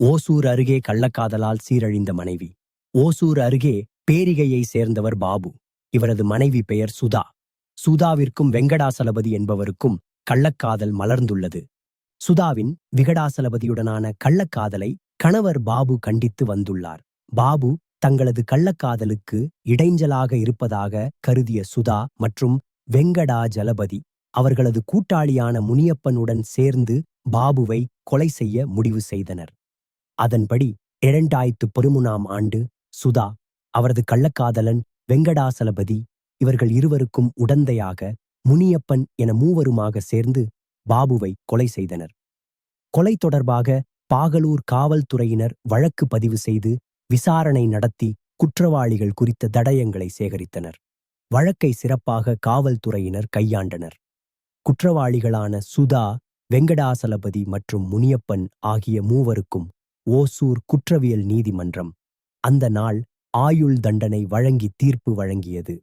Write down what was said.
ஓசூர் அருகே கள்ளக்காதலால் சீரழிந்த மனைவி. ஓசூர் அருகே பேரிகையை சேர்ந்தவர் பாபு. இவரது மனைவி பெயர் சுதா. சுதாவிற்கும் வெங்கடாசலபதி என்பவருக்கும் கள்ளக்காதல் மலர்ந்துள்ளது. சுதாவின் விகடாசலபதியுடனான கள்ளக்காதலை கணவர் பாபு கண்டித்து வந்துள்ளார். பாபு தங்களது கள்ளக்காதலுக்கு இடைஞ்சலாக இருப்பதாக கருதிய சுதா மற்றும் வெங்கடா ஜலபதி அவர்களது கூட்டாளியான முனியப்பனுடன் சேர்ந்து பாபுவை கொலை செய்ய முடிவு செய்தனர். அதன்படி இரண்டாயிரத்து பதிமூணாம் ஆண்டு சுதா அவரது கள்ளக்காதலன் வெங்கடாசலபதி இவர்கள் இருவருக்கும் உடந்தையாக முனியப்பன் என மூவருமாக சேர்ந்து பாபுவை கொலை செய்தனர். கொலை தொடர்பாக பாகலூர் காவல்துறையினர் வழக்கு பதிவு செய்து விசாரணை நடத்தி குற்றவாளிகள் குறித்த தடயங்களை சேகரித்தனர். வழக்கை சிறப்பாக காவல்துறையினர் கையாண்டனர். குற்றவாளிகளான சுதா வெங்கடாசலபதி மற்றும் முனியப்பன் ஆகிய மூவருக்கும் ஓசூர் குற்றவியல் நீதிமன்றம் அந்த நாள் ஆயுள் தண்டனை வழங்கி தீர்ப்பு வழங்கியது.